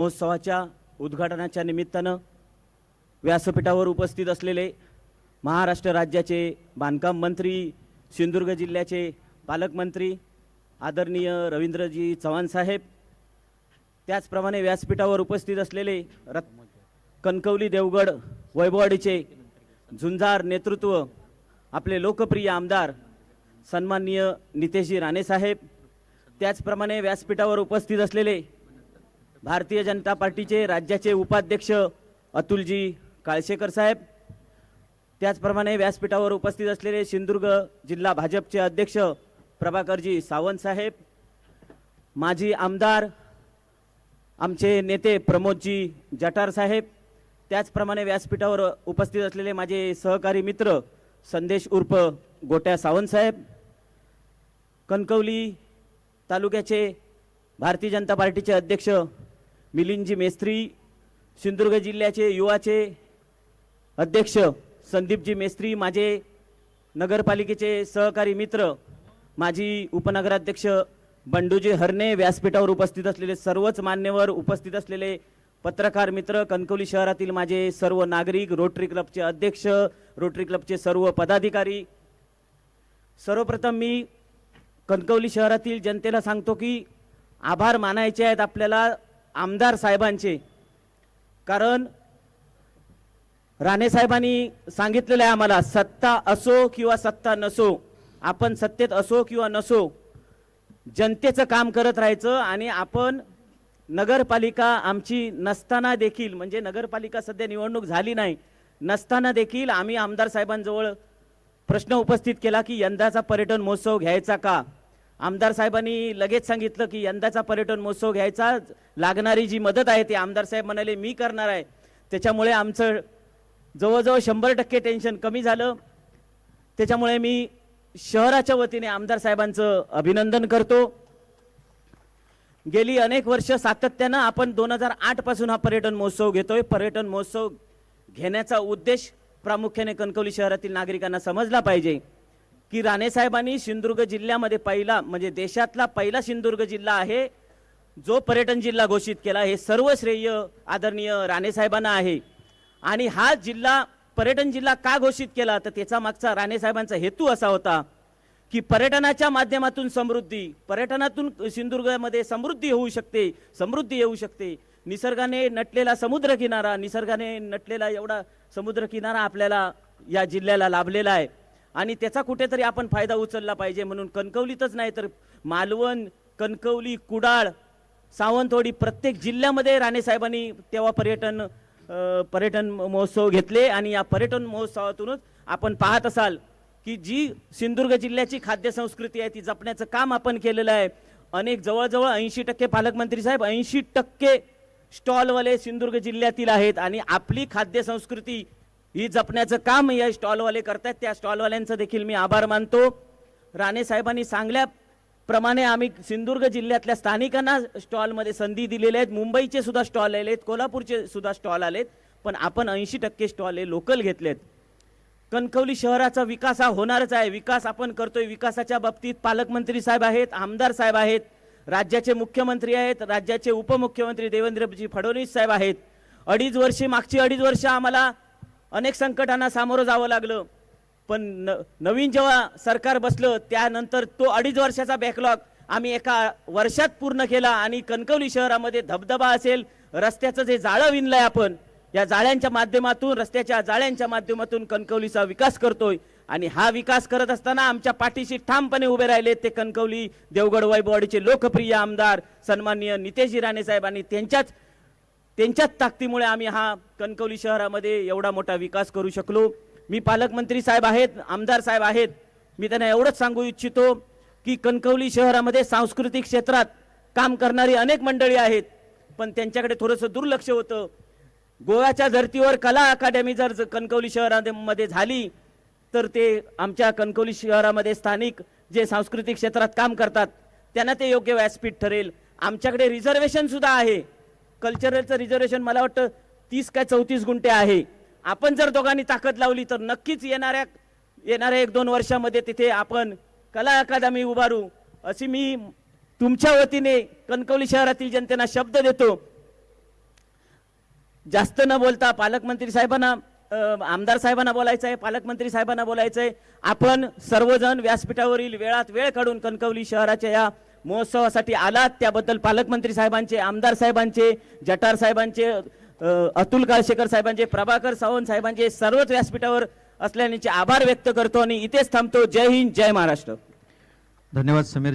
महोत्सवाच्या उद्घाटनाच्या निमित्तानं व्यासपीठावर उपस्थित असलेले महाराष्ट्र राज्याचे बांधकाम मंत्री सिंधुदुर्ग जिल्ह्याचे पालकमंत्री आदरणीय रवींद्रजी चव्हाण साहेब त्याचप्रमाणे व्यासपीठावर उपस्थित असलेले रत् कणकवली देवगड वैभवाडीचे झुंजार नेतृत्व आपले लोकप्रिय आमदार सन्माननीय नितेशजी राणेसाहेब त्याचप्रमाणे व्यासपीठावर उपस्थित असलेले भारतीय जनता पार्टीचे राज्याचे उपाध्यक्ष अतुलजी काळशेकर साहेब त्याचप्रमाणे व्यासपीठावर उपस्थित असलेले सिंधुदुर्ग जिल्हा भाजपचे अध्यक्ष प्रभाकरजी सावंत साहेब माजी आमदार आमचे नेते प्रमोदजी जटार साहेब त्याचप्रमाणे व्यासपीठावर उपस्थित असलेले माझे सहकारी मित्र संदेश उर्फ गोट्या सावंत साहेब कणकवली तालुक्याचे भारतीय जनता पार्टीचे अध्यक्ष मिलिंदजी मेस्त्री सिंधुदुर्ग जिल्ह्याचे युवाचे अध्यक्ष संदीपजी मेस्त्री माझे नगरपालिकेचे सहकारी मित्र माजी उपनगराध्यक्ष बंडूजी हरणे व्यासपीठावर उपस्थित असलेले सर्वच मान्यवर उपस्थित असलेले पत्रकार मित्र कणकवली शहरातील माझे सर्व नागरिक रोटरी क्लबचे अध्यक्ष रोटरी क्लबचे सर्व पदाधिकारी. सर्वप्रथम मी कणकवली शहरातील जनतेला सांगतो की आभार मानायचे आहेत आपल्याला आमदार साहेबांचे. कारण राणे साहेबांनी सांगितलेलं आहे आम्हाला सत्ता असो किंवा सत्ता नसो आपण सत्तेत असो किंवा नसो जनतेचं काम करत राहायचं आणि आपण नगरपालिका आमची नसताना देखील म्हणजे नगरपालिका सध्या निवडणूक झाली नाही नसताना देखील आम्ही आमदार साहेबांजवळ प्रश्न उपस्थित केला की यंदाचा पर्यटन महोत्सव घ्यायचा का? आमदार साहेबांनी लगेच सांगितलं की यंदाचा पर्यटन महोत्सव घ्यायचा लागणारी जी मदत आहे ती आमदार साहेब म्हणाले मी करणार आहे. त्याच्यामुळे आमचं जवळजवळ शंभर टक्के टेन्शन कमी झालं. त्याच्यामुळे मी शहराच्या वतीने आमदार साहेबांचं अभिनंदन करतो. गेली अनेक वर्ष सातत्यानं आपण दोन हजार आठपासून हा पर्यटन महोत्सव घेतोय. पर्यटन महोत्सव घेण्याचा उद्देश प्रामुख्याने कणकवली शहरातील नागरिकांना समजला पाहिजे. की राणेसाहेबांनी सिंधुदुर्ग जिल्ह्यामध्ये पहिला म्हणजे देशातला पहिला सिंधुदुर्ग जिल्हा आहे जो पर्यटन जिल्हा घोषित केला. हे सर्व श्रेय आदरणीय राणेसाहेबांना आहे. आणि हा जिल्हा पर्यटन जिल्हा का घोषित केला? तर त्याचा मागचा राणेसाहेबांचा हेतू असा होता की पर्यटनाच्या माध्यमातून समृद्धी पर्यटनातून सिंधुदुर्गामध्ये समृद्धी होऊ शकते समृद्धी येऊ शकते. निसर्गाने नटलेला समुद्रकिनारा निसर्गाने नटलेला एवढा समुद्रकिनारा आपल्याला या जिल्ह्याला लाभलेला आहे. आणि त्याचा कुठेतरी आपण फायदा उचलला पाहिजे म्हणून कणकवलीतच नाही तर मालवण कणकवली कुडाळ सावंतवाडी प्रत्येक जिल्ह्यामध्ये राणेसाहेबांनी तेव्हा पर्यटन पर्यटन महोत्सव घेतले आणि या पर्यटन महोत्सवातूनच आपण पाहत असाल की जी सिंधुदुर्ग जिल्ह्याची खाद्य संस्कृती आहे ती जपण्याचं काम आपण केलेलं आहे. अनेक जवळजवळ ऐंशी टक्के पालकमंत्री साहेब ऐंशी टक्के स्टॉलवाले सिंधुदुर्ग जिल्ह्यातील आहेत आणि आपली खाद्य संस्कृती ही जपण्याचं काम या स्टॉलवाले करतात त्या स्टॉलवाल्यांचं देखील मी आभार मानतो. राणे साहेबांनी सांगल्याप्रमाणे आम्ही सिंधुदुर्ग जिल्ह्यातल्या स्थानिकांना स्टॉलमध्ये संधी दिलेल्या आहेत. मुंबईचे सुद्धा स्टॉल आलेत कोल्हापूरचे सुद्धा स्टॉल आलेत. पण आपण ऐंशी टक्के स्टॉल हे लोकल घेतलेत. कणकवली शहराचा विकास हा होणारच आहे. विकास आपण करतोय. विकासाच्या बाबतीत पालकमंत्री साहेब आहेत आमदार साहेब आहेत राज्याचे मुख्यमंत्री आहेत राज्याचे उपमुख्यमंत्री देवेंद्रजी फडणवीस साहेब आहेत. अडीच वर्षे मागची अडीच वर्ष आम्हाला अनेक संकटांना सामोरं जावं लागलं. पण न नवीन जेव्हा सरकार बसलं त्यानंतर तो अडीच वर्षाचा बॅकलॉग आम्ही एका वर्षात पूर्ण केला आणि कणकवली शहरामध्ये धबधबा असेल रस्त्याचं जे जाळं विणलंय आपण या जाळ्यांच्या माध्यमातून रस्त्याच्या जाळ्यांच्या माध्यमातून कणकवलीचा विकास करतोय. आणि हा विकास करत असताना आमच्या पाठीशी ठामपणे उभे राहिले ते कणकवली देवगड वैभववाडीचे लोकप्रिय आमदार सन्माननीय नितेशजी राणे साहेब आणि त्यांच्याच त्यांच्याच ताकदीमुळे आम्ही हा कणकवली शहरामध्ये एवढा मोठा विकास करू शकलो. मी पालकमंत्री साहेब आहेत आमदार साहेब आहेत. मी त्यांना एवढंच सांगू इच्छितो की कणकवली शहरामध्ये सांस्कृतिक क्षेत्रात काम करणारी अनेक मंडळी आहेत पण त्यांच्याकडे थोडंसं दुर्लक्ष होतं. गोव्याच्या धर्तीवर कला अकादमी जर कणकवली शहरामध्ये झाली तर ते आमच्या कणकवली शहरामध्ये स्थानिक जे सांस्कृतिक क्षेत्रात काम करतात त्यांना ते योग्य व्यासपीठ ठरेल. आमच्याकडे रिझर्वेशन सुद्धा आहे. कल्चरलचं रिझर्वेशन मला वाटतं तीस काय चौतीस गुंठे आहे. आपण जर दोघांनी ताकद लावली तर नक्कीच येणाऱ्या येणाऱ्या एक दोन वर्षामध्ये तिथे आपण कला अकादमी उभारू. अशी मी तुमच्या वतीने कणकवली शहरातील जनतेना शब्द देतो. जास्त न बोलता पालकमंत्री साहेबांना आमदार साहेबांना बोलायचं आहे पालकमंत्री साहेबांना बोलायचं आहे. आपण सर्वजण व्यासपीठावरील वेळात वेळ काढून कणकवली शहराच्या या महोत्सवासाठी आलात. त्याबद्दल पालकमंत्री साहेबांचे आमदार साहेबांचे जटार साहेबांचे अतुल काळशेकर साहेबांचे प्रभाकर सावंत साहेबांचे सर्वच व्यासपीठावर असल्याने आभार व्यक्त करतो आणि इथेच थांबतो. जय हिंद जय महाराष्ट्र. धन्यवाद समीर